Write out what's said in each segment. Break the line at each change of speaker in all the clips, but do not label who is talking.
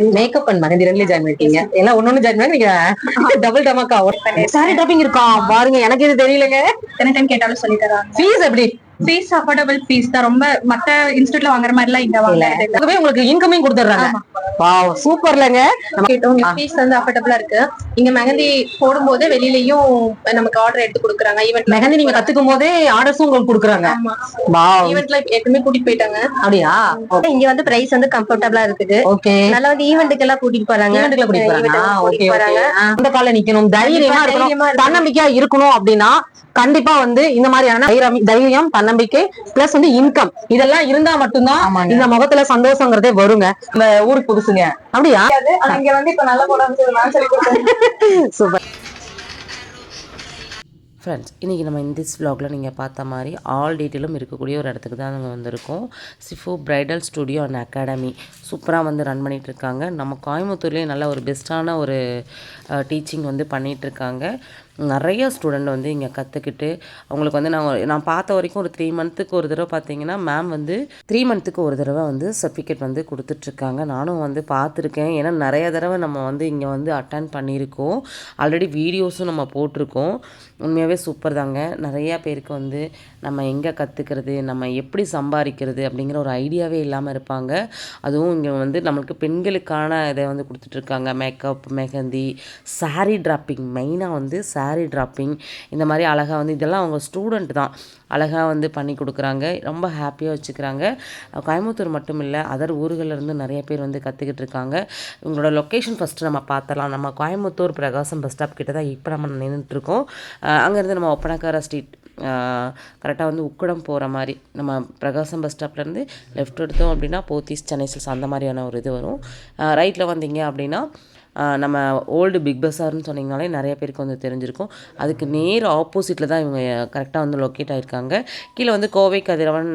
Makeup and mehndi ரெண்டுலயும் join பண்ணிட்டீங்க. எல்லாம் ஒன்னொன்னு ஜாயின் பண்ணி நீங்க டபுள் டமாக்கா சாரி டாப்பிங் இருக்கா? பாருங்க எனக்கு இது தெரியலங்க.
எத்தனை டைம் கேட்டாலும் சொல்லி தராங்க
ஃபீஸ் எப்படி?
ஃபீஸ் அஃபோர்டபுள் ஃபீஸ் தான் ரொம்ப மத்த இன்ஸ்டியூட்ல வாங்குற மாதிரி எல்லாம் இங்க
இல்ல
வாங்க
அதுவே உங்களுக்கு இன்கமிங் கொடுத்துறாங்க வாவ் சூப்பர்லங்க
கேட்டோம் ஃபீஸ் வந்து அஃபோர்டபுளா இருக்கு. இங்க மெஹந்தி போடும்போது வெளியிலயும் நமக்கு ஆர்டர் எடுத்து கொடுக்குறாங்க. ஈவென்ட்
மெஹந்தி நீங்க கத்துக்கும் போதே ஆர்டர்ஸும் உங்களுக்கு கொடுக்குறாங்க. வாவ்
ஈவென்ட்ல எப்பவுமே கூட்டிட்டு போயிட்டாங்க.
அப்படியா?
இங்க வந்து பிரைஸ் வந்து கம்ஃபர்டபுளா இருக்குது.
ஓகே
நல்லா வந்து ஈவெண்ட்டுக்கு எல்லாம் கூட்டிட்டு போறாங்க.
ஈவெண்ட்ல கூட்டிட்டு போறாங்க. ஓகே
கூட்டிட்டு போறாங்க.
அந்த கால நிக்கணும் தைரியமா இருக்கணும். தன்னம்பிக்கையா இருக்கணும் அப்படின்னா கண்டிப்பா வந்து இந்த மாதிரியான தைரியம் தைரியம் தன்னம்பிக்கை பிளஸ் வந்து இன்கம் இதெல்லாம் இருந்தா மட்டும்தான் இந்த முகத்துல சந்தோஷங்கிறதே வருங்க. இந்த ஊருக்கு புதுசுங்க. அப்படியா?
ஆனா இங்க வந்து இப்ப நல்ல
சூப்பர்.
ஃப்ரெண்ட்ஸ் இன்றைக்கி நம்ம இந்த vlogல நீங்கள் பார்த்த மாதிரி ஆல் டீட்டெயிலும் இருக்கக்கூடிய ஒரு இடத்துக்கு தான் நாங்கள் வந்திருக்கோம். Sifu bridal studio and academy சூப்பராக வந்து ரன் பண்ணிட்டு இருக்காங்க. நம்ம கோயம்புத்தூர்லேயே நல்ல ஒரு பெஸ்ட்டான ஒரு டீச்சிங் வந்து பண்ணிட்டு இருக்காங்க. நிறைய ஸ்டூடெண்ட் வந்து இங்கே கற்றுக்கிட்டு அவங்களுக்கு வந்து நான் நான் பார்த்த வரைக்கும் ஒரு த்ரீ மந்த்துக்கு ஒரு தடவை பார்த்தீங்கன்னா மேம் வந்து த்ரீ மந்த்துக்கு ஒரு தடவை வந்து சர்டிஃபிகேட் வந்து கொடுத்துட்ருக்காங்க. நானும் வந்து பார்த்துருக்கேன். ஏன்னா நிறைய தடவை நம்ம வந்து இங்கே வந்து அட்டன் பண்ணியிருக்கோம். ஆல்ரெடி வீடியோஸும் நம்ம போட்டிருக்கோம். உண்மையாகவே சூப்பர் தாங்க. நிறையா பேருக்கு வந்து நம்ம எங்கே கற்றுக்கிறது நம்ம எப்படி சம்பாதிக்கிறது அப்படிங்கிற ஒரு ஐடியாவே இல்லாமல் இருப்பாங்க. அதுவும் இங்கே வந்து நம்மளுக்கு பெண்களுக்கான இதை வந்து கொடுத்துட்ருக்காங்க. மேக்கப் மெஹந்தி சாரீ ட்ராப்பிங் மெயினாக வந்து சாரீ ட்ராப்பிங் இந்த மாதிரி அழகாக வந்து இதெல்லாம் அவங்க ஸ்டூடெண்ட் தான். அழகாக வந்து பண்ணி கொடுக்குறாங்க ரொம்ப ஹாப்பியாக வச்சுக்கிறாங்க. கோயம்புத்தூர் மட்டும் இல்லை அதர் ஊர்கள்ல இருந்து நிறைய பேர் வந்து கற்றுக்கிட்டு இருக்காங்க. இவங்களோட லொக்கேஷன் ஃபஸ்ட்டு நம்ம பார்த்தலாம் நம்ம கோயம்புத்தூர் பிரகாசம் பஸ் ஸ்டாப் கிட்ட தான் இப்போ நம்ம நின்றுட்டுருக்கோம் அங்கேருந்து நம்ம ஒப்பனக்கார ஸ்ட்ரீட் கரெக்டாக வந்து உக்கடம் போகிற மாதிரி நம்ம பிரகாசம் பஸ் ஸ்டாப்லேருந்து லெஃப்ட் எடுத்தோம் அப்படின்னா போத்தீஸ் சென்னை சில்ஸ் அந்த மாதிரியான ஒரு இது வரும். ரைட்டில் வந்தீங்க அப்படின்னா நம்ம ஓல்டு பிக் பஸார்னு சொன்னிங்கனாலே நிறைய பேருக்கு வந்து தெரிஞ்சிருக்கும். அதுக்கு நேர் ஆப்போசிட்டில் தான் இவங்க கரெக்டாக வந்து லொக்கேட் ஆகிருக்காங்க கீழே வந்து Kovai Kathiravan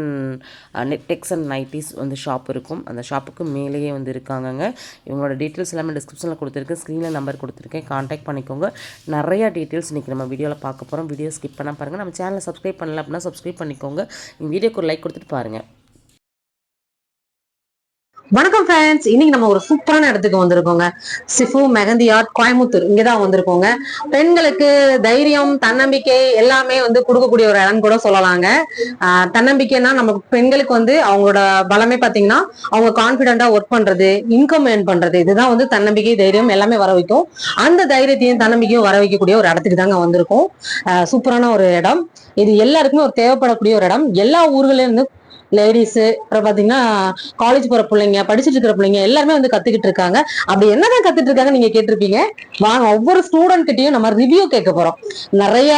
tex and nighties வந்து ஷாப் இருக்கும். அந்த ஷாப்புக்கு மேலேயே வந்து இருக்காங்கங்க. இவங்களோட டீட்டெயில்ஸ் எல்லாமே டிஸ்கிரிப்ஷனில் கொடுத்துருக்கேன் ஸ்க்ரீனில் நம்பர் கொடுத்துருக்கேன். காண்டாக்ட் பண்ணிக்கோங்க. நிறையா டீட்டெயில்ஸ் இன்றைக்கி நம்ம வீடியோவில் பார்க்க போகிறோம் வீடியோ ஸ்கிப் பண்ணால் பாருங்கள் நம்ம சேனலை சப்ஸ்கிரைப் பண்ணல அப்படின்னா சப்ஸ்கிரைப் பண்ணிக்கோங்க. இந்த வீடியோக்கு ஒரு லைக் கொடுத்துட்டு பாருங்கள்
வணக்கம் ஃப்ரெண்ட்ஸ் இன்னைக்கு நம்ம ஒரு சூப்பரான இடத்துக்கு வந்திருக்கோங்க. சிஃபு மெகந்தி ஆர்ட் கோயம்புத்தூர் இங்கதான் வந்திருக்கோங்க. பெண்களுக்கு தைரியம் தன்னம்பிக்கை எல்லாமே வந்து கொடுக்கக்கூடிய ஒரு இடம் கூட சொல்லலாங்க. ஆஹ் தன்னம்பிக்கைன்னா நம்ம பெண்களுக்கு வந்து அவங்களோட பலமே பாத்தீங்கன்னா அவங்க கான்பிடண்டா ஒர்க் பண்றது இன்கம் ஏர்ன் பண்றது இதுதான் வந்து தன்னம்பிக்கை தைரியம் எல்லாமே வர வைக்கும். அந்த தைரியத்தையும் தன்னம்பிக்கையும் வர வைக்கக்கூடிய ஒரு இடத்துக்கு தாங்க வந்திருக்கோம். சூப்பரான ஒரு இடம். இது எல்லாருக்குமே ஒரு தேவைப்படக்கூடிய ஒரு இடம். எல்லா ஊர்கள்ல லேடிஸ் அப்புறம் பாத்தீங்கன்னா காலேஜ் போற பிள்ளைங்க படிச்சுட்டு இருக்கிற பிள்ளைங்க எல்லாருமே வந்து கத்துக்கிட்டு இருக்காங்க. அப்படி என்னதான் கத்துட்டு இருக்காங்க நீங்க கேட்டிருப்பீங்க? வாங்க ஒவ்வொரு ஸ்டூடெண்ட் கிட்டயும் நம்ம ரிவ்யூ கேட்க போறோம். நிறைய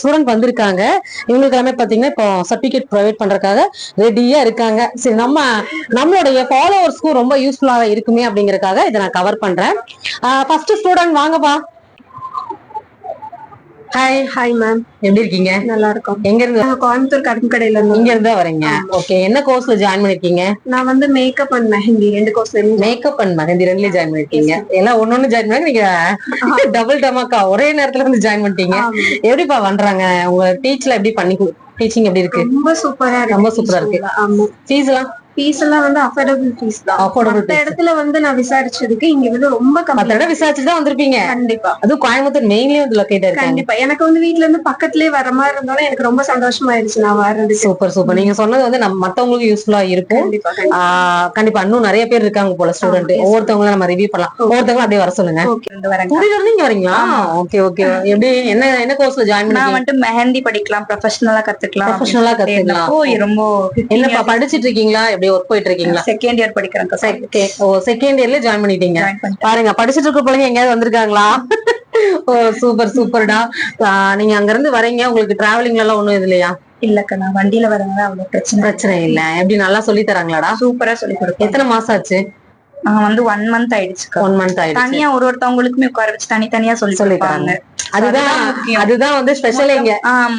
ஸ்டூடெண்ட் வந்திருக்காங்க. இவங்களுக்கு எல்லாமே பாத்தீங்கன்னா இப்போ சர்டிபிகேட் ப்ரொவைட் பண்றதுக்காக ரெடியா இருக்காங்க. சரி நம்ம நம்மளுடைய ஃபாலோவர்ஸ்க்கும் ரொம்ப யூஸ்ஃபுல்லா இருக்குமே அப்படிங்கறதுக்காக இதை நான் கவர் பண்றேன். ஃபர்ஸ்ட் ஸ்டூடெண்ட் வாங்கப்பா. ஹாய்
ஹாய் மேம்
எப்படி இருக்கீங்க?
நல்லா இருக்கும்
எங்க இருந்து
கோயம்புத்தூர் கடும் கடையில இருந்து
இங்க இருந்தா வரீங்க ஓகே என்ன கோர்ஸ்ல ஜாயின் பண்ணிருக்கீங்க?
நான் வந்து மேக்கப் அண்ட் மெஹந்தி ரெண்டு கோர்ஸ்ல
மேக்கப் அண்ட் மெஹந்தி ரெண்டுலயும் ஜாயின் பண்ணிருக்கீங்க. எல்லாம் ஒன்னொன்னு ஜாயின் பண்ணி நீங்க டபுள் டமாக்கா ஒரே நேரத்துல வந்து ஜாயின் பண்ணிட்டீங்க. எப்படிப்பா பண்றாங்க? உங்க டீச்ல எப்படி பண்ணி டீச்சிங் எப்படி இருக்கு?
ரொம்ப சூப்பரா
ரொம்ப சூப்பரா இருக்கு.
ஆமா.
ஃபீஸ் எல்லாம்?
ஃபீஸ் எல்லாம் வந்து அஃபோர்டபுள் ஃபீஸ் தான். மத்த
fees.
இடத்துல வந்து நான் விசாரிச்சதுக்கு இங்க வந்து ரொம்ப
மத்த
கம்மி
இடம் விசாரிச்சுட்டு தான் வந்திருப்பீங்க.
கண்டிப்பா.
அதுவும் கோயம்புத்தூர் மெயின்லயே வந்து லொக்கேட் இருக்காங்க.
கண்டிப்பா. எனக்கு வந்து வீட்ல இருந்து பக்கத்துலயே வர மாதிரி இருந்தாலும் எனக்கு ரொம்ப சந்தோஷமாயிருச்சு நான் வர்றதுக்கு.
Super super. நீங்க சொன்னது வந்து நம்ம மத்தவங்களுக்கு யூஸ்ஃபுல்லா இருக்கும்
கண்டிப்பா கண்டிப்பா.
ஆஹ் கண்டிப்பா. இன்னும் நிறைய பேர் இருக்காங்க போல ஸ்டூடெண்ட்
yes.
ஒவ்வொருத்தவங்களும் நம்ம ரிவ்யூ பண்ணலாம். ஒவ்வொருத்தவங்களும் அப்படியே வர சொல்லுங்க. இங்க வரீங்களா? ஓகே ஓகே எப்படி என்ன என்ன கோர்ஸ்ல ஜாயின்
நான்
பண்ணி
வந்துட்டு மெஹந்தி படிக்கலாம் ப்ரொஃபஷனலா கத்துக்கலாம்
ப்ரொஃபஷனலா கத்துக்கலாம்.
ஓ ரொம்ப
என்னப்பா படிச்சிட்டு இருக்கீங்களா? எப்படி ஒர்க் போயிட்டு இருக்கீங்களா
செகண்ட் இயர் படிக்கிறேன்
ஓ செகண்ட் இயர்ல ஜாயின் பண்ணிட்டீங்க. பாருங்க படிச்சிட்டு இருக்க பிள்ளைங்க எங்கேயாவது வந்திருக்காங்களா? ஓ சூப்பர் சூப்பர்டா நீங்க அங்க இருந்து வரீங்க உங்களுக்கு டிராவலிங்ல எல்லாம் ஒண்ணும் இல்லையா?
இல்லக்கா நான் வண்டியில வரதுனால அவ்வளவு பிரச்சனை
பிரச்சனை இல்ல. எப்படி நல்லா சொல்லி தராங்களாடா?
சூப்பரா சொல்லி கொடுப்பேன்.
எத்தனை மாசம் ஆச்சு?
நான் வந்து ஒன் மந்த் ஆயிடுச்சுக்கா.
ஒன் மந்த் ஆயிடுச்சு.
தனியா ஒரு ஒருத்தவங்களுக்குமே உட்கார வச்சு தனித்தனியா சொல்லி
சொல்லி
கொடுப்பாங்க.
அதுதான்
அதுதான்
வந்து ஸ்பெஷல் இங்க.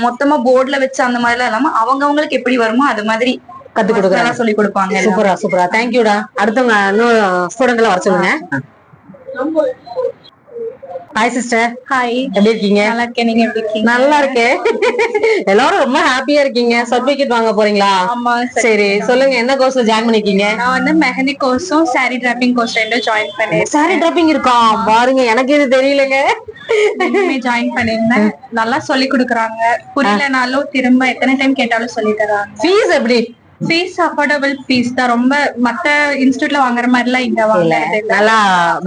மொத்தமா போர்டுல வச்சு அந்த மாதிரி எல்லாம் இல்லாம அவங்க அவங்களுக்கு எப்படி வருமோ அது மாதிரி
கத்து கொடுக்குறாங்க
சொல்லி கொடுப்பாங்க.
சூப்பரா சூப்பரா. தேங்க்யூடா அடுத்தவங்க இன்னும் ஸ்டூடெண்ட் எல்லாம் வர சொல்லுங்க. ஹாய் சிஸ்டர்
ஹாய்
எப்படி இருக்கீங்க?
நல்லா இருக்கேன். நீங்க எப்படி இருக்கீங்க?
நல்லா இருக்கேன். எல்லாரும் ரொம்ப ஹாப்பியா இருக்கீங்க. சர்டிபிகேட் வாங்க போறீங்களா?
ஆமா சரி.
சொல்லுங்க. என்ன கோர்ஸ்ல ஜாயின் பண்ணிருக்கீங்க?
நான் வந்து மெஹந்தி கோர்ஸும் சாரி டிராப்பிங் கோர்ஸ் ரெண்டும் ஜாயின் பண்ணிருக்கேன்.
சாரி டிராப்பிங் இருக்கா? பாருங்க எனக்கு இது தெரியலங்க.
ஜாயின் பண்ணிருந்தேன் நல்லா சொல்லி கொடுக்குறாங்க. புரியலனாலும் திரும்ப எத்தனை டைம் கேட்டாலும் சொல்லி தராங்க.
ஃபீஸ் எப்படி?
ஃபீஸ் அஃபோர்டபுள் ஃபீஸ் தான். ரொம்ப மத்த இன்ஸ்டியூட்ல வாங்குற மாதிரி எல்லாம் இங்க வாங்குறது இல்ல.
நல்லா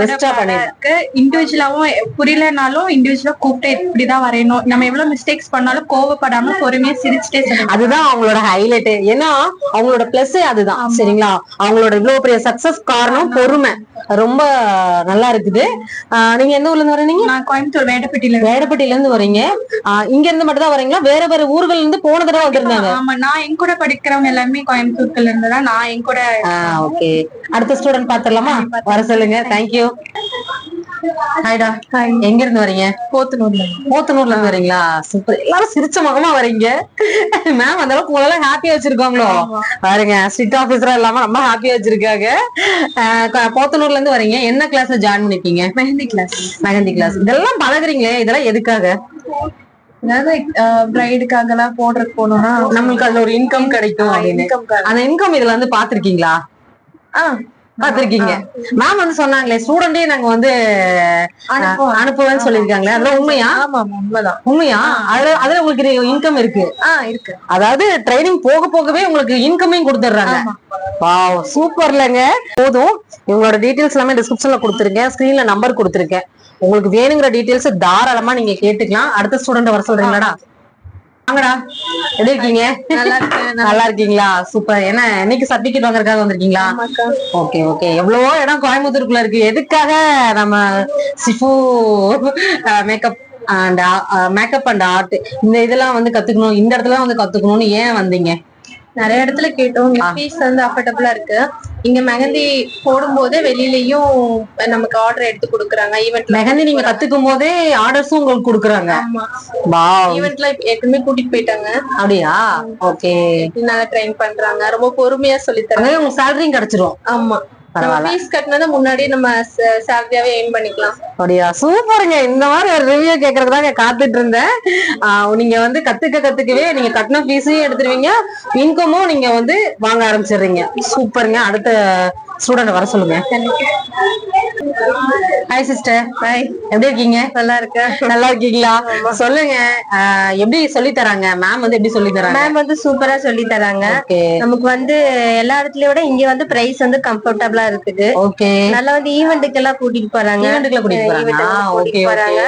பெஸ்டா பண்ணி
இருக்கு. இண்டிவிஜுவலாவும் புரியலனாலும் இண்டிவிஜுவலா கூப்பிட்டு இப்படிதான் வரையணும்? நம்ம எவ்வளவு மிஸ்டேக்ஸ் பண்ணாலும் கோவப்படாம பொறுமையா சிரிச்சுட்டே சொல்லணும்
அதுதான் அவங்களோட ஹைலைட் ஏன்னா அவங்களோட பிளஸ் அதுதான். சரிங்களா? அவங்களோட இவ்வளவு பெரிய சக்சஸ் காரணம் பொறுமை. ரொம்ப நல்லா இருக்குது. நீங்க எந்த ஊர்ல இருந்து வரீங்க?
நான் கோயம்புத்தூர் வேடப்பட்டியில
வேடப்பட்டியில இருந்து வரீங்க. இங்க இருந்து மட்டும் தான் வரீங்களா? வேற வேற ஊர்கள்ல இருந்து போன தடவை வந்திருந்தாங்க.
ஆமா. நான் என் கூட படிக்கிறவங்க எல்லாமே கோயம்புத்தூர்ல இருந்து தான் நான் என் கூட
ஓகே அடுத்த ஸ்டூடெண்ட் பாத்துடலாமா? வர சொல்லுங்க. தேங்க்யூ ஹாய்டா எங்க இருந்து வரீங்க?
போத்தனூர்ல.
போத்தனூர்ல இருந்து வரீங்களா? சூப்பர். எல்லாரும் சிரிச்ச முகமா வரீங்க. மேம் அந்த அளவுக்கு உங்களை ஹாப்பியா வச்சிருக்காங்களோ? பாருங்க ஸ்ட்ரிக்ட் ஆபீசரா இல்லாம ரொம்ப ஹாப்பியா வச்சிருக்காங்க. போத்தனூர்ல இருந்து வரீங்க. என்ன கிளாஸ்ல ஜாயின் பண்ணிருக்கீங்க?
மெஹந்தி கிளாஸ்
மெஹந்தி கிளாஸ் இதெல்லாம் பழகுறீங்களே? இதெல்லாம் எதுக்காக?
பிரைடுக்காக எல்லாம் போடுறதுக்கு போனோம்னா
நம்மளுக்கு அதுல ஒரு இன்கம் கிடைக்கும் அந்த இன்கம் இதுல வந்து பாத்திருக்கீங்களா பாத்திருக்கீங்க மேம் வந்து சொன்னாங்களே ஸ்டூடெண்டே நாங்க வந்து. அனுப்புவேன்னு சொல்லிருக்காங்களே அதெல்லாம் உண்மையா?
உண்மைதான்.
உண்மையா? அதுல அதுல உங்களுக்கு இன்கம் இருக்கு.
இருக்கு.
அதாவது ட்ரைனிங் போக போகவே உங்களுக்கு இன்கமையும் கொடுத்துட்றாங்க. வாவ் சூப்பர்லங்க போதும். இவங்களோட டீடைல்ஸ் எல்லாமே டிஸ்கிரிப்ஷன்ல கொடுத்துருக்கேன் ஸ்கிரீன்ல நம்பர் கொடுத்துருக்கேன். உங்களுக்கு வேணுங்கிற டீடைல்ஸ் தாராளமா நீங்க கேட்டுக்கலாம். அடுத்த ஸ்டூடெண்ட் வர சொல்றீங்களாடா வாங்கடா. எப்படி இருக்கீங்க?
நல்லா
இருக்கீங்களா? சூப்பர் என்ன இன்னைக்கு சர்டிபிகேட் வாங்குறதுக்காக வந்திருக்கீங்களா. ஓகே ஓகே எவ்வளவோ இடம் கோயம்புத்தூருக்குள்ள இருக்கு. எதுக்காக நம்ம sifu makeup and makeup and art இந்த இதெல்லாம் வந்து கத்துக்கணும். இந்த இடத்துல வந்து கத்துக்கணும்னு ஏன் வந்தீங்க?
நிறைய இடத்துல கேட்டோம். ஃபீஸ் வந்து அஃபோர்டபுளா இருக்கு. இங்க மெஹந்தி போடும் போதே வெளியிலயும் நமக்கு ஆர்டர் எடுத்து கொடுக்குறாங்க. ஈவெண்ட்ல
மெஹந்தி நீங்க கத்துக்கும் போதே ஆர்டர்ஸும் உங்களுக்கு கொடுக்குறாங்க.
ஈவெண்ட்ல ஏற்கனவே கூட்டிட்டு போயிட்டாங்க.
அப்படியா? ஓகே
நல்லா ட்ரெயின் பண்றாங்க. ரொம்ப பொறுமையா சொல்லி தராங்க.
உங்களுக்கு சேலரியும் கிடைச்சிரும்.
ஆமா. நம்ம. ஃபீஸ் கட்டினதை முன்னாடியே நம்ம சேலரியாவே எய்ம் பண்ணிக்கலாம்.
அப்படியா? சூப்பருங்க. இந்த மாதிரி ஒரு ரிவ்யூ கேட்கறதுக்கு தான் காத்துட்டு இருந்தேன். ஆஹ் நீங்க வந்து கத்துக்க கத்துக்கவே நீங்க கட்டின ஃபீஸையும் எடுத்துருவீங்க. இன்கமும் நீங்க வந்து வாங்க ஆரம்பிச்சிடுறீங்க. சூப்பருங்க. அடுத்த ஸ்டூடெண்ட் வர சொல்லுங்க. ஹாய் சிஸ்டர்
ஹாய்
எப்படி இருக்கீங்க?
நல்லா இருக்கேன்.
நல்லா இருக்கீங்களா? சொல்லுங்க. எப்படி சொல்லி தராங்க? மேம் வந்து எப்படி சொல்லி தராங்க?
மேம் வந்து சூப்பரா சொல்லி தராங்க. நமக்கு வந்து எல்லா இடத்துலயும் விட இங்க வந்து பிரைஸ் வந்து கம்ஃபர்டபுளா இருக்குது.
ஓகே
நல்லா வந்து ஈவெண்ட்டுக்கு எல்லாம் கூட்டிட்டு போறாங்க.
ஈவெண்ட்டுக்குள்ள கூட்டிட்டு போறாங்க.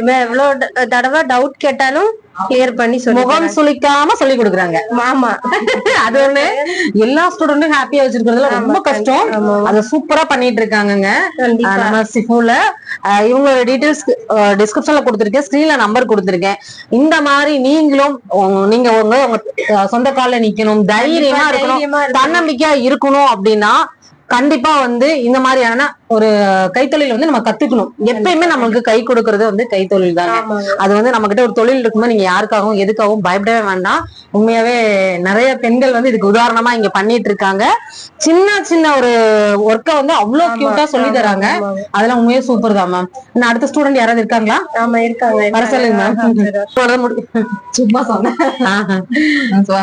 எவ்வளவு தடவை டவுட் கேட்டாலும் கிளியர் பண்ணி சொல்லி
முகம் சுளிக்காம சொல்லி கொடுக்குறாங்க.
ஆமா.
அது ஒண்ணு. எல்லா ஸ்டூடெண்டும் ஹாப்பியா வச்சிருக்கிறதுல ரொம்ப கஷ்டம். அத சூப்பரா பண்ணிட்டு இருக்காங்கங்க. ஆஹ் நம்ம சிஃபுல இவங்களோட டீடைல்ஸ் டிஸ்கிரிப்ஷன்ல கொடுத்திருக்கேன். ஸ்கிரீன்ல நம்பர் கொடுத்திருக்கேன். இந்த மாதிரி நீங்களும் நீங்க உங்க உங்க சொந்த கால்ல நிக்கணும். தைரியமா இருக்கணும். தன்னம்பிக்கையா இருக்கணும் அப்படின்னா கண்டிப்பா வந்து இந்த மாதிரியான ஒரு கைத்தொழில் வந்து நம்ம கத்துக்கணும். எப்பயுமே நம்மளுக்கு கை கொடுக்கறது வந்து கைத்தொழில் தாங்க. அது வந்து நம்ம கிட்ட ஒரு தொழில் இருக்கும்போது நீங்க யாருக்காகவும் எதுக்காகவும் பயப்படவே வேண்டாம். உண்மையாவே நிறைய பெண்கள் வந்து இதுக்கு உதாரணமா இங்க பண்ணிட்டு இருக்காங்க. சின்ன சின்ன ஒரு ஒர்க்கை வந்து அவ்வளவு கியூட்டா சொல்லி தராங்க. அதெல்லாம் உண்மையே சூப்பர் தான் மேம் இன்னும் அடுத்த ஸ்டூடெண்ட் யாராவது இருக்காங்களா?
ஆமா இருக்காங்க
வர சொல்லுங்க மேம் சும்மா சொன்னேன்.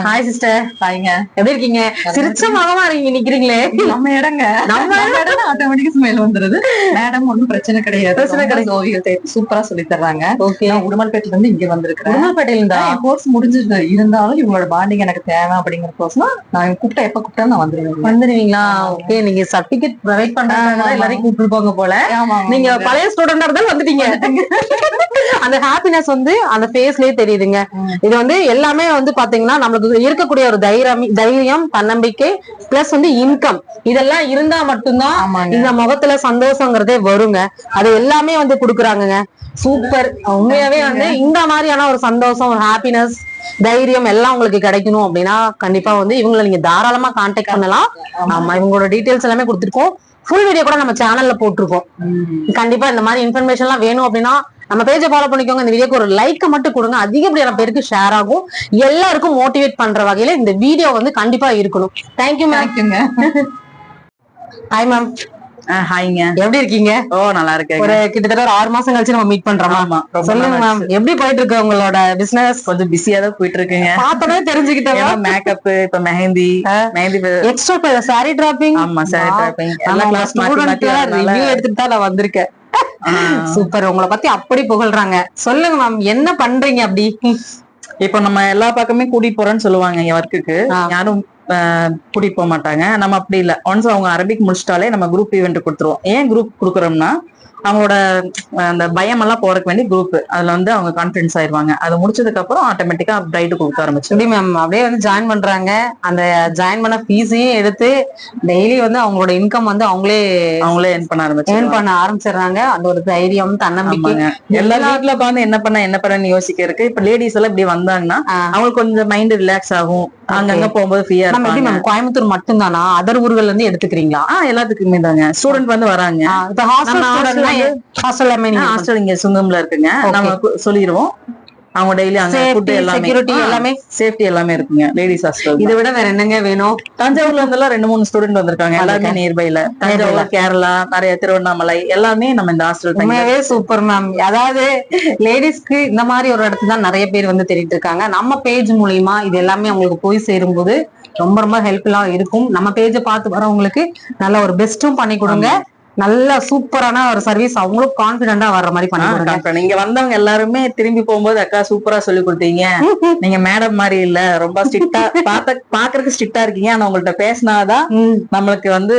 ஹாய் சிஸ்டர்
பாய்ங்க
எப்படி இருக்கீங்க? சிரிச்ச மகமா இருக்கீங்க நிக்கிறீங்களே.
நம்ம இடங்க.
நம்ம
இடம்? ஆட்டோமேட்டிக் ஸ்மைல் வந்துருது மேடம் ஒண்ணும் பிரச்சனை கிடையாது.
பிரச்சனை
கிடையாது. ஓவியத்தை சூப்பரா சொல்லி தர்றாங்க.
ஓகே
நான் உடுமல்பேட்டில இருந்து இங்க வந்திருக்கிறேன்.
உடுமல்பேட்டையில இருந்தா
கோர்ஸ் முடிஞ்சிருக்கு இருந்தாலும் இவங்களோட பாண்டிங் எனக்கு தேவை அப்படிங்கிற கோர்ஸ் நான் கூப்பிட்டா எப்ப கூப்பிட்டாலும் நான் வந்துருவேன்
வந்துருவீங்களா? ஓகே நீங்க சர்டிபிகேட் ப்ரொவைட் பண்றாங்க. எல்லாரையும் கூப்பிட்டுருப்பாங்க போல.
ஆமா,
நீங்க. பழைய ஸ்டூடெண்டா இருந்தாலும் வந்துட்டீங்க. அந்த ஹாப்பினஸ் வந்து அந்த ஃபேஸ்லயே தெரியுதுங்க. இது வந்து எல்லாமே வந்து பாத்தீங்கன்னா நம்மளுக்கு இருக்கக்கூடிய ஒரு தைரியம் தைரியம் தன்னம்பிக்கை பிளஸ் வந்து இன்கம் இதெல்லாம் இருந்தா மட்டும்தான். இந்த முகத்துல சந்தோஷங்கிறதே வருங்க. அது எல்லாமே வந்து குடுக்குறாங்கங்க. சூப்பர் உண்மையாவே வந்து இந்த மாதிரியான ஒரு சந்தோஷம் ஒரு ஹாப்பினஸ் தைரியம் எல்லாம் உங்களுக்கு கிடைக்கணும் அப்படின்னா கண்டிப்பா வந்து இவங்களை நீங்க தாராளமா கான்டாக்ட் பண்ணலாம். ஆமா இவங்களோட டீடைல்ஸ் எல்லாமே கொடுத்துருக்கோம். ஃபுல் வீடியோ கூட நம்ம சேனல்ல போட்டிருக்கோம். கண்டிப்பா இந்த மாதிரி இன்ஃபர்மேஷன் எல்லாம் வேணும் அப்படின்னா நம்ம பேஜை ஃபாலோ பண்ணிக்கோங்க. இந்த வீடியோக்கு ஒரு லைக்கை மட்டும் கொடுங்க. அதிகப்படியான பேருக்கு ஷேர் ஆகும். எல்லாருக்கும் மோட்டிவேட் பண்ற வகையில இந்த வீடியோ வந்து கண்டிப்பா இருக்கணும். Thank you ma'am hi ma'am
ஹாய்ங்க.
எப்படி இருக்கீங்க?
ஓ நல்லா இருக்கேன்
ஒரு கிட்டத்தட்ட ஒரு ஆறு மாசம் கழிச்சு நம்ம மீட் பண்றோமா.
ஆமா
சொல்லுங்க மேம் எப்படி போயிட்டு இருக்கு உங்களோட பிசினஸ்
கொஞ்சம் பிஸியா தான் போயிட்டு இருக்குங்க
பார்த்தோன்னே தெரிஞ்சுக்கிட்டேன்
மேக்கப் இப்ப மெஹந்தி மெஹந்தி
எக்ஸ்ட்ரா சாரி டிராப்பிங்
ஆமா சாரி டைப்பிங் எல்லா கிளாஸ்
ரிவ்யூ எடுத்துட்டு தான் நான் வந்திருக்கேன். சூப்பர். உங்களை பத்தி அப்படி புகழ்றாங்க. சொல்லுங்க மேம் என்ன பண்றீங்க அப்படி?
இப்போ நம்ம எல்லா பக்கமே கூட்டிட்டு போறோம்னு சொல்லுவாங்க என் ஒர்க்குக்கு. யாரும் கூட்டிட்டு போக மாட்டாங்க நம்ம அப்படி இல்ல. ஒன்ஸ் அவங்க அரபிக் முடிச்சிட்டாலே நம்ம குரூப் ஈவெண்ட் கொடுத்துருவோம். ஏன் குரூப் கொடுக்குறோம்னா அவங்களோட அந்த பயம் எல்லாம் போறதுக்கு வேண்டி குரூப் அதுல வந்து அவங்க கான்பிடன்ஸ் ஆயிருவாங்க. அது முடிச்சதுக்கு அப்புறம் ஆட்டோமேட்டிக்கா பிரைட் கொடுக்க ஆரம்பிச்சு
எப்படி மேம் அப்படியே வந்து ஜாயின் பண்றாங்க. அந்த ஜாயின் பண்ண ஃபீஸையும் எடுத்து டெய்லி வந்து அவங்களோட இன்கம் வந்து அவங்களே
அவங்களே என் பண்ண ஆரம்பிச்சு
ஏர்ன் பண்ண ஆரம்பிச்சிடுறாங்க. அந்த ஒரு தைரியம் தன்னம்பிக்கை.
எல்லா வீட்டுல உட்காந்து என்ன பண்ண என்ன பண்ணன்னு யோசிக்க இருக்கு இப்ப லேடிஸ் எல்லாம் இப்படி வந்தாங்கன்னா. அவங்களுக்கு கொஞ்சம் மைண்ட் ரிலாக்ஸ் ஆகும். அங்கங்க போகும்போது ஃப்ரீயா
மேம் கோயம்புத்தூர் மட்டும்தானா? அதர் ஊர்கள் இருந்து எடுத்துக்கிறீங்களா?
எல்லாத்துக்குமே தாங்க. ஸ்டூடெண்ட் வந்து வராங்க.
இப்ப ஹாஸ்டல் ஹாஸ்டல்
ஹாஸ்டல் இங்க சுங்கம்ல இருக்குங்க. நம்ம சொல்லிடுவோம் அவங்க டெய்லி அங்க ஃபுட் எல்லாமே.
security எல்லாமே?
சேஃப்டி எல்லாமே இருக்குங்க. லேடிஸ் ஹாஸ்டல்
இதை விட வேற என்னங்க வேணும்?
தஞ்சாவூர்ல இருந்தெல்லாம் ரெண்டு மூணு ஸ்டூடெண்ட் வந்திருக்காங்க. எல்லாருமே நியர்பைல தஞ்சாவூர் கேரளா நிறைய திருவண்ணாமலை எல்லாமே நம்ம இந்த ஹாஸ்டல்
உண்மையாவே சூப்பர் மேம் அதாவது லேடிஸ்க்கு இந்த மாதிரி ஒரு இடத்துல தான் நிறைய பேர் வந்து தேடிட்டு இருக்காங்க. நம்ம பேஜ் மூலியமா இது எல்லாமே அவங்களுக்கு போய் சேரும்போது ரொம்ப ரொம்ப ஹெல்ப்ஃபுல்லா இருக்கும். நம்ம பேஜை பார்த்து வரவங்களுக்கு நல்ல ஒரு பெஸ்ட்டும் பண்ணி கொடுங்க. நல்ல சூப்பரான ஒரு சர்வீஸ் அவங்களும் கான்பிடண்டா வர்ற மாதிரி பண்ணி
இங்க வந்தவங்க எல்லாருமே திரும்பி போகும்போது அக்கா சூப்பரா சொல்லி கொடுத்தீங்க. நீங்க மேடம் மாதிரி இல்ல. ரொம்ப ஸ்ட்ரிக்டா பாத்த பாக்குறதுக்கு ஸ்ட்ரிக்டா இருக்கீங்க. ஆனா உங்கள்ட்ட பேசினாதான் நம்மளுக்கு வந்து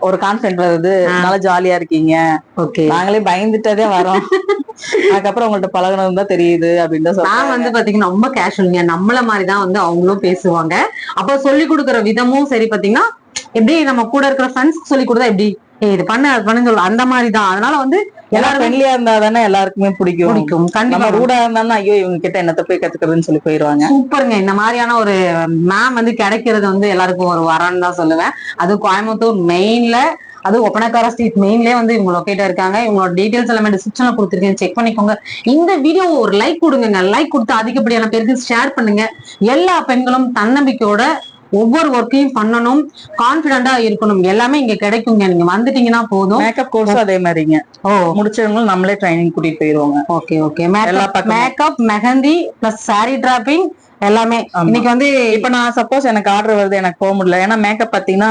ஒரு கான்பிடன்ட் வருது. நல்லா ஜாலியா இருக்கீங்க.
ஓகே.
நாங்களே பயந்துட்டதே வரோம். அதுக்கப்புறம் உங்கள்ட்ட பழகுனது தான் தெரியுது அப்படின்னு
நான். வந்து பாத்தீங்கன்னா ரொம்ப கேஷுவலுங்க நம்மள மாதிரிதான் வந்து அவங்களும் பேசுவாங்க. அப்ப சொல்லி கொடுக்குற விதமும் சரி பாத்தீங்கன்னா எப்படி நம்ம கூட இருக்கிற ஃப்ரெண்ட்ஸ் சொல்லி கொடுத்தா எப்படி? இது பண்ண அது பண்ணு சொல்ல அந்த மாதிரி தான் அதனால வந்து
எல்லாரும் ஃப்ரெண்ட்லியா இருந்தா தானே எல்லாருக்குமே பிடிக்கும்.
பிடிக்கும். கண்டிப்பா.
ரூடா இருந்தாலும் ஐயோ இவங்க கிட்ட என்னத்த போய் கத்துக்கிறதுன்னு சொல்லி போயிருவாங்க.
சூப்பருங்க. இந்த மாதிரியான ஒரு மேம் வந்து கிடைக்கிறது வந்து எல்லாருக்கும் ஒரு வரன்னு தான் சொல்லுவேன். அது கோயம்புத்தூர் மெயின்ல அது ஒப்பனக்கார ஸ்ட்ரீட் மெயின்லயே வந்து இவங்க லொக்கேட்டா இருக்காங்க. இவங்களோட டீடைல்ஸ் எல்லாமே டிஸ்கிரிப்ஷன்ல கொடுத்துருக்கேன். செக் பண்ணிக்கோங்க. இந்த வீடியோ ஒரு லைக் கொடுங்க. லைக் கொடுத்து அதிகப்படியான பேருக்கு ஷேர் பண்ணுங்க. எல்லா பெண்களும் தன்னம்பிக்கையோட ஒவ்வொரு ஒர்க்கையும் பண்ணணும். கான்பிடண்டா இருக்கணும். எல்லாமே இங்க கிடைக்குங்க. நீங்க வந்துட்டீங்கன்னா போதும்.
மேக்கப் கோர்ஸும் அதே மாதிரிங்க.
ஓ.
முடிச்சவங்களும் நம்மளே ட்ரைனிங் கூட்டிட்டு போயிருவாங்க.
Okay okay makeup. Makeup mehndi plus sari draping எல்லாமே. இன்னைக்கு வந்து
இப்ப நான் சப்போஸ் எனக்கு ஆர்டர் வருது எனக்கு போக முடியல. ஏன்னா மேக்கப் பாத்தீங்கன்னா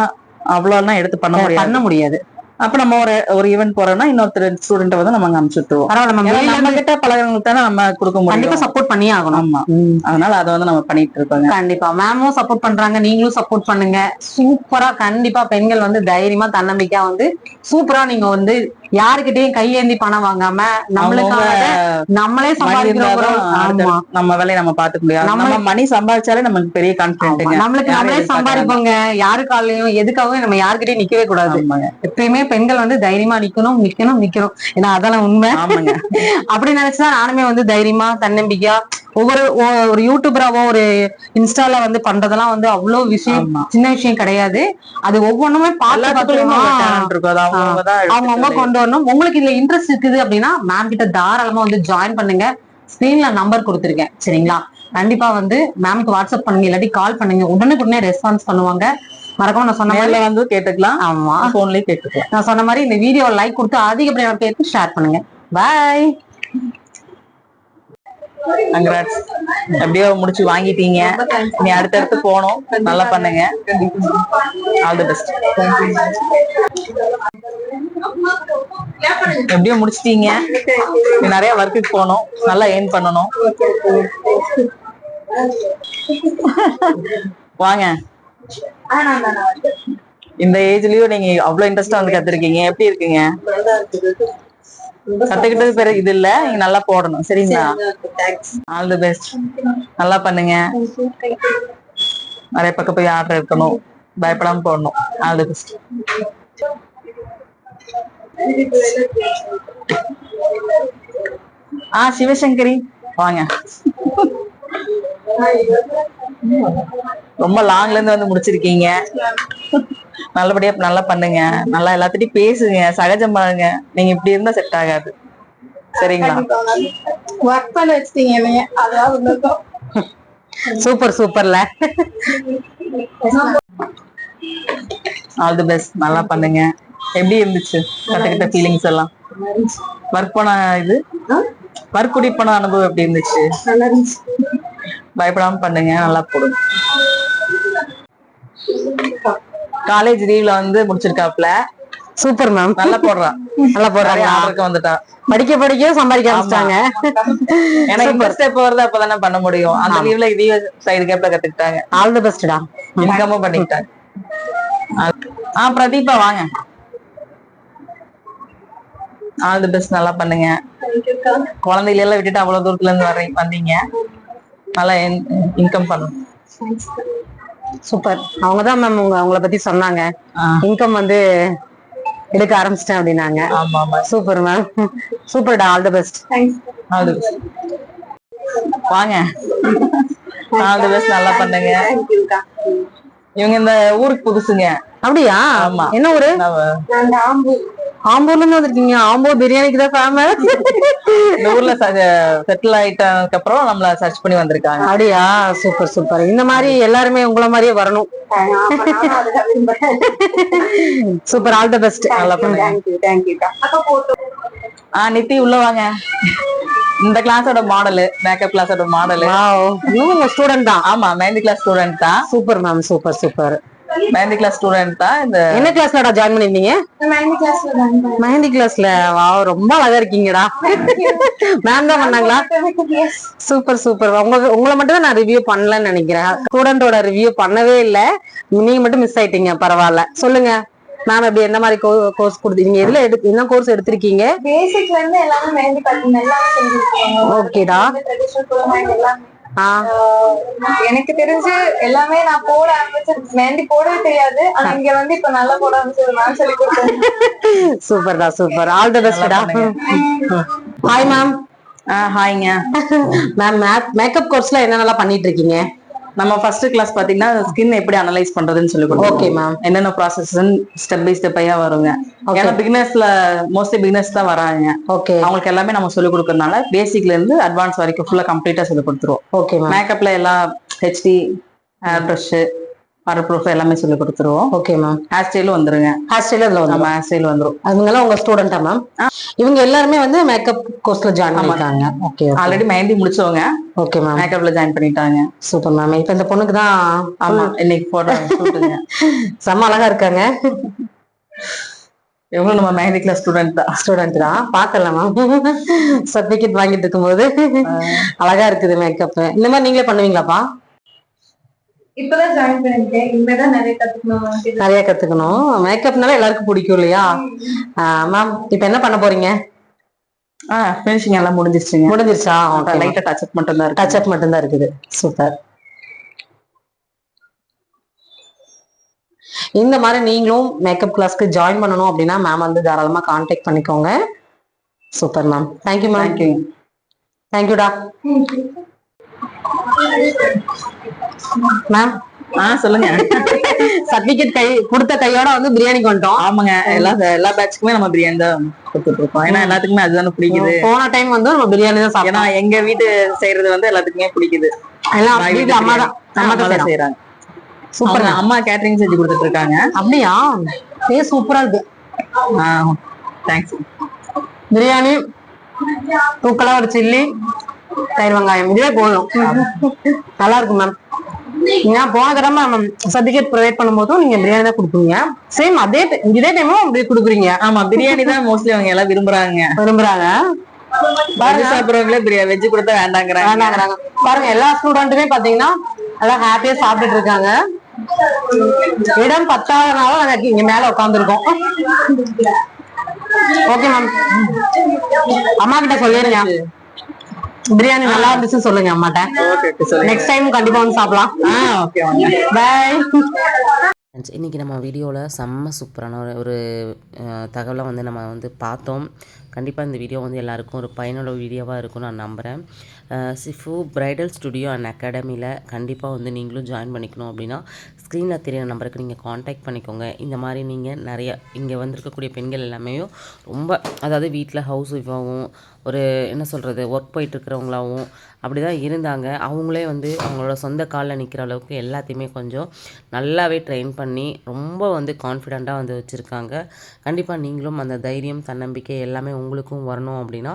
அவ்வளவுலாம் எடுத்து பண்ண முடியாது.
பண்ண முடியாது.
அப்ப நம்ம ஒரு ஒரு ஈவென்ட் போறோம்னா இன்னொருத்தர் ஸ்டூடெண்ட் வந்து நம்ம அனுப்பிச்சு விட்டுருவோம்.
பரவாயில்ல நம்ம
கிட்ட பழகிறவங்களுக்கு தானே நம்ம கொடுக்க
கண்டிப்பா
முடியும்
சப்போர்ட் பண்ணியே ஆகணும்.
ஆமா. அதனால அதை வந்து நம்ம பண்ணிட்டு இருக்கோங்க.
கண்டிப்பா. மேமும் சப்போர்ட் பண்றாங்க. நீங்களும் சப்போர்ட் பண்ணுங்க. சூப்பரா கண்டிப்பா பெண்கள் வந்து தைரியமா தன்னம்பிக்கையா வந்து சூப்பரா நீங்க வந்து யாருக்கிட்டயும் கையேந்தி பணம் வாங்காம நம்மளுக்காக நம்மளே சம்பாதிக்கிறோம்
நம்ம வேலையை நம்ம பாத்துக்க முடியாது.
நம்ம-
மணி சம்பாதிச்சாலே நமக்கு பெரிய
ஆமா.
கான்பிடென்ட்ங்க
நம்மளுக்கு நம்மளே சம்பாதிப்போங்க. யாருக்காலையும் எதுக்காகவும் நம்ம யாருக்கிட்டயும் நிக்கவே கூடாது. எப்பயுமே பெண்கள் வந்து தைரியமா நிக்கணும் நிக்கணும் நிக்கணும். ஏன்னா அதெல்லாம் உண்மை. அப்படி நினைச்சுதான் நானுமே வந்து தைரியமா தன்னம்பிக்கையா ஒவ்வொரு ஒரு யூடியூபராவோ ஒரு இன்ஸ்டால வந்து பண்றதெல்லாம் வந்து அவ்வளவு விஷயம். சின்ன விஷயம் கிடையாது. அது ஒவ்வொன்றுமே பார்த்து அவங்க அவங்க. கொண்டு வரணும். உங்களுக்கு இதுல இன்ட்ரெஸ்ட் இருக்குது அப்படின்னா மேம் கிட்ட தாராளமா வந்து ஜாயின் பண்ணுங்க. ஸ்கிரீன்ல நம்பர் கொடுத்துருக்கேன். சரிங்களா? கண்டிப்பா வந்து மேம்க்கு வாட்ஸ்அப் பண்ணுங்க. இல்லாட்டி கால் பண்ணுங்க. உடனுக்குடனே ரெஸ்பான்ஸ் பண்ணுவாங்க. மறக்காம நான் சொன்ன மாதிரி
வந்து கேட்டுக்கலாம்.
ஆமா.
போன்லயே கேட்டுக்கலாம்.
நான் சொன்ன மாதிரி இந்த வீடியோ லைக் கொடுத்து அதிகப்படியான பேருக்கு ஷேர் பண்ணுங்க. பாய்
கங்க்ராட்ஸ் எப்படியோ முடிச்சு வாங்கிட்டீங்க. நீ அடுத்தடுத்து போகணும். நல்லா பண்ணுங்க. ஆல் தி பெஸ்ட் எப்படியோ முடிச்சிட்டீங்க. நிறைய ஒர்க்குக்கு போகணும். நல்லா ஏர்ன் பண்ணணும். வாங்க. இந்த ஏஜ்லயும் நீங்க அவ்வளவு இன்ட்ரெஸ்டா வந்து கத்துருக்கீங்க. எப்படி இருக்குங்க? கத்துக்கிட்டது பிறகு இது இல்ல நீங்க நல்லா போடணும். சரிங்களா? ஆல் தி பெஸ்ட் நல்லா பண்ணுங்க. நிறைய பக்கம் போய் ஆர்டர் இருக்கணும் பயப்படாம போடணும். ஆல் தி பெஸ்ட் ஆ சிவசங்கரி. வாங்க. ரொம்ப லாங்ல இருந்து வந்து முடிச்சிருக்கீங்க. நல்லபடியா நல்லா பண்ணுங்க. நல்லா எல்லாத்திட்டையும் பேசுங்க. சகஜம் பாருங்க நீங்க இப்படி இருந்தா செட் ஆகாது. சரிங்களா?
ஒர்க் பண்ண வச்சிட்டீங்க உண்மைதான்.
சூப்பர் சூப்பர்ல
ஆல் தி பெஸ்ட் நல்லா பண்ணுங்க. எப்படி இருந்துச்சு? கத்துக்கிட்ட ஃபீலிங்ஸ் எல்லாம்? ஒர்க் பண்ண இது? ஒர்க் கூடி பண்ண அனுபவம் எப்படி இருந்துச்சு?
நல்லா இருந்துச்சு.
பயப்படாம பண்ணுங்க நல்லா போடும் காலேஜ் லீவ்ல வந்து முடிச்சிருக்காப்ல?
சூப்பர் மேம்
நல்லா போடுறான்
நல்லா போடுறாங்க
ஆர்டருக்கு வந்துட்டான்
படிக்க படிக்க சம்பாதிக்க ஆரம்பிச்சிட்டாங்க.
ஏன்னா இந்த ஸ்டெப் வருது அப்பதானே பண்ண முடியும். அந்த லீவ்ல இதையே சைடு கேப்ல கத்துக்கிட்டாங்க.
ஆல் தி பெஸ்ட்டா
இன்கமும் பண்ணிக்கிட்டாங்க. ஆ பிரதீபா வாங்க. ஆல் தி பெஸ்ட் நல்லா பண்ணுங்க. குழந்தைகளை எல்லாம் விட்டுட்டு அவ்வளவு தூரத்துல இருந்து வர்றீங்க வந்தீங்க. நல்லா இன்கம் பண்ணுங்க
சூப்பர் அவங்க தான் மேம் உங்க அவங்கள பத்தி சொன்னாங்க. இன்கம் வந்து எடுக்க ஆரம்பிச்சிட்டேன் அப்படின்னாங்க.
ஆமா ஆமா.
சூப்பர் மேம் சூப்பர்டா all the best
all the best வாங்க. ஆல் தி பெஸ்ட் நல்லா பண்ணுங்க. இவங்க இந்த ஊருக்கு புதுசுங்க.
அப்படியா?
ஆமா.
என்ன ஊரு? ஆம்பூர்ல இருந்து வந்திருக்கீங்க. ஆம்பூர் பிரியாணிக்கு தான் ஃபேமஸ்
இந்த ஊர்ல செட்டில் ஆயிட்டதுக்கு அப்புறம் நம்மள சர்ச் பண்ணி வந்திருக்காங்க.
அப்படியா? சூப்பர் சூப்பர் இந்த மாதிரி எல்லாருமே உங்கள மாதிரியே வரணும். சூப்பர் ஆல் தி பெஸ்ட்
நல்லா பண்ணுங்க. ஆ நித்தி உள்ள வாங்க. இந்த கிளாஸோட மாடலு மேக்கப் கிளாஸோட மாடலு
உங்க ஸ்டூடெண்ட் தான்.
ஆமா மெஹந்தி கிளாஸ் ஸ்டூடெண்ட் தான்.
Super ma'am super super
mehndi class student தான் இந்த
என்ன கிளாஸ்லடா ஜாயின் பண்ணிருந்தீங்க
மெஹந்தி கிளாஸ்ல
மெஹந்தி கிளாஸ்ல வாவ் ரொம்ப அழகா இருக்கீங்கடா. மேம் தான் பண்ணாங்களா? சூப்பர் சூப்பர் உங்க உங்களை மட்டும் தான் நான் ரிவ்யூ பண்ணலன்னு நினைக்கிறேன். ஸ்டூடெண்டோட ரிவ்யூ பண்ணவே இல்ல. நீங்க மட்டும் மிஸ் ஆயிட்டீங்க பரவாயில்ல. சொல்லுங்க. மேம் எப்படி எந்த மாதிரி கோர்ஸ் கொடுத்து நீங்க எதுல எடு என்ன கோர்ஸ் எடுத்திருக்கீங்க?
பேசிக்ல இருந்து எல்லாமே மெஹந்தி கட்டிங் எல்லாமே செஞ்சிருக்காங்க
ஓகேடா
ட்ரெடிஷனல் எல்லாமே எனக்கு தெரிஞ்சு எல்லாமே நான் போட ஆரம்பிச்சு மெஹந்தி போடவே தெரியாது. ஆனா இங்க வந்து இப்ப நல்லா போட ஆரம்பிச்சு நான் சொல்லி கொடுத்தேன்.
சூப்பர்டா சூப்பர். ஆல் தி பெஸ்ட்டா ஹாய் மேம்
ஹாய்ங்க
மேம் மேக்கப் கோர்ஸ்ல என்னென்னலாம் பண்ணிட்டு இருக்கீங்க?
நம்ம ஃபர்ஸ்ட் கிளாஸ் பாத்தீங்கன்னா ஸ்கின் எப்படி அனலைஸ் பண்றதுன்னு சொல்லி கொடுப்போம்
ஓகே மேம்
என்னென்ன ப்ராசஸ் ஸ்டெப் பை ஸ்டெப்பையா வருங்க. ஏன்னா பிகினர்ஸ்ல மோஸ்ட்லி பிகினர்ஸ் தான் வராங்க.
ஓகே
அவங்களுக்கு எல்லாமே நம்ம சொல்லி கொடுக்கறதுனால பேசிக்ல இருந்து அட்வான்ஸ் வரைக்கும் ஃபுல்லா கம்ப்ளீட்டா சொல்லி கொடுத்துருவோம்.
ஓகே
மேக்கப்ல எல்லாம் HD hair brush waterproof எல்லாமே சொல்லி கொடுத்துருவோம்.
ஓகே மேம்
ஹேர் ஸ்டைலும் வந்துருங்க.
ஹேர் ஸ்டைல் அதுல வந்து
நம்ம ஹேர் ஸ்டைல் வந்துரும்.
அவங்கெல்லாம் உங்க ஸ்டூடெண்டா மேம் இவங்க எல்லாருமே வந்து மேக்கப் கோர்ஸ்ல ஜாயின் பண்ணிருக்காங்க ஓகே
ஆல்ரெடி மெஹந்தி முடிச்சவங்க.
ஓகே மேம்
மேக்கப்ல ஜாயின் பண்ணிட்டாங்க.
சூப்பர் மேம் இப்ப இந்த பொண்ணுக்கு தான்
ஆமா இன்னைக்கு போட்டோ ஷூட்டுங்க
செம்ம அழகா இருக்காங்க.
இவங்களும் நம்ம மெஹந்தி கிளாஸ் ஸ்டூடெண்ட் தான்.
ஸ்டூடெண்ட் தான். பாக்கல மேம் சர்டிபிகேட் வாங்கிட்டு இருக்கும்போது. அழகா இருக்குது மேக்கப் இந்த மாதிரி நீங்களே பண்ணுவீங்களாப்பா?
இப்பதான் ஜாயின் பண்ணிருக்கேன். இனிமேதான் நிறைய கத்துக்கணும்.
நிறைய கத்துக்கணும். மேக்கப்னால எல்லாருக்கும் பிடிக்கும் இல்லையா? மேம் இப்ப என்ன பண்ண போறீங்க?
ஆ ஃபினிஷிங் எல்லாம் முடிஞ்சிருச்சுங்க.
முடிஞ்சிருச்சா?
லைட்டா டச் அப் மட்டும் தான் இருக்கு
டச் அப் மட்டும் தான் இருக்குது. சூப்பர் இந்த மாதிரி நீங்களும் மேக்கப் கிளாஸ்க்கு ஜாயின் பண்ணணும் அப்படின்னா மேம் வந்து தாராளமா கான்டாக்ட் பண்ணிக்கோங்க. Super ma'am thank you ma'am
thank you
தேங்க்யூடா ma'am
ஆ சொல்லுங்க.
சர்டிபிகேட் கை கொடுத்த கையோட வந்து பிரியாணிக்கு வந்துட்டோம்.
ஆமாங்க எல்லா எல்லா பேட்ச்க்குமே நம்ம பிரியாணி தான் கொடுத்துட்டு இருக்கோம் ஏன்னா எல்லாத்துக்குமே அதுதானே பிடிக்குது.
போன டைம் வந்து நம்ம பிரியாணி தான்
ஏன்னா
சாப்பிட்டோம்.
எங்க வீட்டு செய்யறது வந்து எல்லாத்துக்குமே பிடிக்குது.
எல்லாம் வீட்டுல அம்மா தான் அம்மா தான்.
செய்யறாங்க.
சூப்பர்.
அம்மா கேட்டரிங் செஞ்சு கொடுத்துட்டு இருக்காங்க
அப்படியா? டேஸ்ட் சூப்பரா இருக்கு.
தேங்க்ஸ்
பிரியாணி தூக்கலா ஒரு சில்லி தயிர் வெங்காயம். இதுவே போதும். நல்லா இருக்கு மேம் நான் போன தடவை சர்டிபிகேட் ப்ரொவைட் பண்ணும்போதும் நீங்க பிரியாணி தான் கொடுப்பீங்க சேம் அதே இதே டைமும் அப்படியே கொடுக்குறீங்க.
ஆமா பிரியாணி தான் மோஸ்ட்லி அவங்க எல்லாம் விரும்புறாங்க.
விரும்புறாங்க.
வெஜ் சாப்பிடுறவங்களே பிரியாணி வெஜ் கொடுத்தா வேண்டாங்கிறாங்க.
வேண்டாங்கிறாங்க. பாருங்க எல்லா ஸ்டூடெண்ட்டுமே பாத்தீங்கன்னா எல்லாம் ஹாப்பியா சாப்பிட்டுட்டு இருக்காங்க. இடம் பத்தாதனால நாங்க இங்க மேல உட்காந்துருக்கோம் ஓகே மேம் அம்மா கிட்ட சொல்லிருங்க. பிரியாணி நல்லா இருந்துச்சுன்னு சொல்லுங்க அம்மாட்ட.
ஓகே ஓகே சொல்லுங்க.
நெக்ஸ்ட் டைம் கண்டிப்பா வந்து சாப்பிடலாம்.
ஆ ஓகே வாங்க
பை
ஃப்ரெண்ட்ஸ் இன்றைக்கி நம்ம வீடியோவில் செம்ம சூப்பரான ஒரு ஒரு தகவலை வந்து நம்ம வந்து பார்த்தோம். கண்டிப்பாக இந்த வீடியோ வந்து எல்லாருக்கும் ஒரு பயனுள்ள வீடியோவாக இருக்கும்னு நான் நம்புகிறேன் சிஃபு பிரைடல் ஸ்டுடியோ அண்ட் அகாடமியில் கண்டிப்பாக வந்து நீங்களும் ஜாயின் பண்ணிக்கணும் அப்படின்னா ஸ்க்ரீனில் தெரியிற நம்பருக்கு நீங்கள் காண்டாக்ட் பண்ணிக்கோங்க. இந்த மாதிரி நீங்கள் நிறையா இங்கே வந்திருக்கக்கூடிய பெண்கள் எல்லாமே ரொம்ப அதாவது வீட்டில் ஹவுஸ் ஒய்ஃபாகவும் ஒரு என்ன சொல்கிறது ஒர்க் போயிட்டுருக்கிறவங்களாகவும் அப்படி தான் இருந்தாங்க. அவங்களே வந்து அவங்களோட சொந்த காலில் நிற்கிற அளவுக்கு எல்லாத்தையுமே கொஞ்சம் நல்லாவே ட்ரெயின் பண்ணி ரொம்ப வந்து கான்ஃபிடெண்ட்டாக வந்து வச்சுருக்காங்க. கண்டிப்பாக நீங்களும் அந்த தைரியம் தன்னம்பிக்கை எல்லாமே உங்களுக்கும் வரணும் அப்படின்னா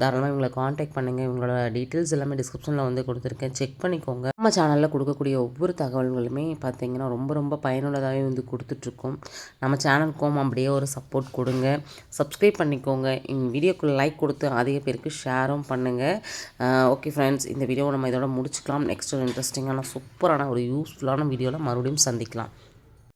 தாராளமாக இவங்களை காண்டாக்ட் பண்ணுங்கள் இவங்களோட டீட்டெயில்ஸ் எல்லாமே டிஸ்கிரிப்ஷனில் வந்து கொடுத்துருக்கேன். செக் பண்ணிக்கோங்க. நம்ம சேனலில் கொடுக்கக்கூடிய ஒவ்வொரு தகவல்களுமே பார்த்தீங்கன்னா ரொம்ப ரொம்ப பயனுள்ளதாகவே வந்து கொடுத்துட்ருக்கோம். நம்ம சேனலுக்கும் அப்படியே ஒரு சப்போர்ட் கொடுங்க. சப்ஸ்கிரைப் பண்ணிக்கோங்க. இந்த வீடியோக்கு லைக் கொடுத்து அதிக பேருக்கு ஷேரும் பண்ணுங்கள் ஓகே ஃப்ரெண்ட்ஸ் இந்த வீடியோவை நம்ம இதோட முடிச்சுக்கலாம். நெக்ஸ்ட் ஒரு இன்ட்ரெஸ்டிங்கான சூப்பரான ஒரு யூஸ்ஃபுல்லான வீடியோவில் மறுபடியும் சந்திக்கலாம்.